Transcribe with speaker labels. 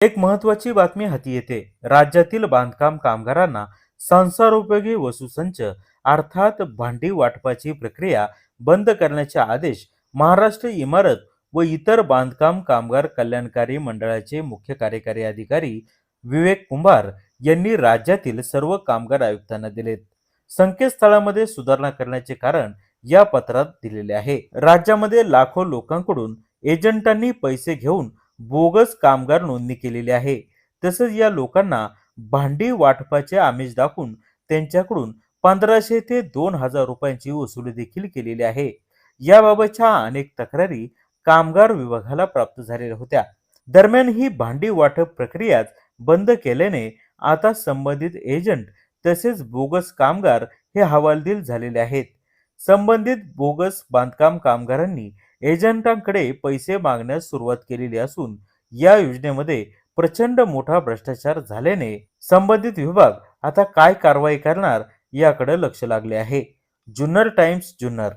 Speaker 1: एक महत्वाची बातमी हाती येते. राज्यातील बांधकाम कामगारांना संसारोपयोगी वस्तूसंच अर्थात भांडी वाटपाची प्रक्रिया बंद करण्याचे आदेश महाराष्ट्र इमारत व इतर बांधकाम कामगार कल्याणकारी मंडळाचे मुख्य कार्यकारी अधिकारी विवेक कुंभार यांनी राज्यातील सर्व कामगार आयुक्तांना दिलेत. संकेतस्थळामध्ये सुधारणा करण्याचे कारण या पत्रात दिलेले आहे. राज्यामध्ये लाखो लोकांकडून एजंटांनी पैसे घेऊन बोगस कामगार नोंदणी केलेली आहे. तसेच या लोकांना भांडी वाटपाचे आमिष दाखवून त्यांच्याकडून पंधराशे ते दोन हजार रुपयांची वसुली देखील केलेली आहे. याबाबतच्या अनेक तक्रारी कामगार विभागाला प्राप्त झालेल्या होत्या. दरम्यान ही भांडी वाटप प्रक्रियाच बंद केल्याने आता संबंधित एजंट तसेच बोगस कामगार हे हवालदिल झालेले आहेत. संबंधित बोगस बांधकाम कामगारांनी एजंटांकडे पैसे मागण्यास सुरुवात केलेली असून या योजनेमध्ये प्रचंड मोठा भ्रष्टाचार झाल्याने संबंधित विभाग आता काय कारवाई करणार याकडे लक्ष लागले आहे. जुन्नर टाइम्स जुन्नर.